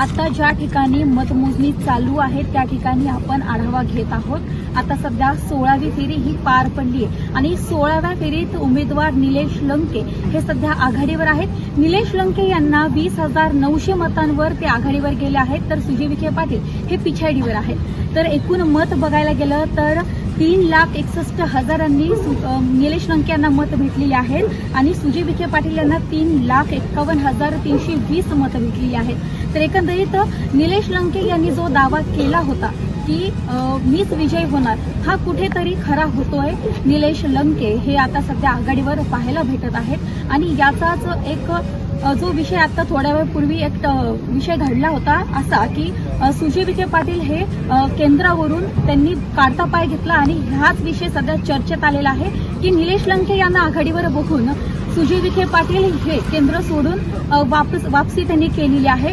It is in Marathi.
आता ज्या ठिकाणी मतमोजणी चालू आहे त्या ठिकाणी आपण आढावा घेत आहोत. आता सध्या सोळावी फेरी ही पार पडली आहे आणि सोळाव्या फेरीत उमेदवार निलेश लंके हे सध्या आघाडीवर आहेत. निलेश लंके यांना वीस हजार नऊशे मतांवर ते आघाडीवर गेले आहेत तर सुजय विखे पाटील हे पिछाडीवर आहेत. तर एकूण मत बघायला गेलं तर तीन लाख एकसष्ट हजारांनी सु- निलेश लंके यांना मत भेटलेली आहेत आणि सुजय विखे पाटील यांना तीन लाख एक्कावन्न हजार तीनशे वीस मतं भेटलेली आहेत. तर एकंदरीत निलेश लंके यांनी जो दावा केला होता की मीच विजय होणार हा कुठेतरी खरा होतोय निलेश लंके हे आता सध्या आघाडीवर पाहायला भेटत आहेत. आणि याचाच एक जो विषय आता थोड्या वेळपूर्वी एक विषय घडला होता असा की सुजय विखे पाटील हे केंद्रावरून त्यांनी काढता पाय घेतला आणि हाच विषय सध्या चर्चेत आलेला आहे की निलेश लंके यांना आघाडीवर बघून सुजय विखे पाटील हे केंद्र सोडून वापस वापसी त्यांनी केलेली आहे.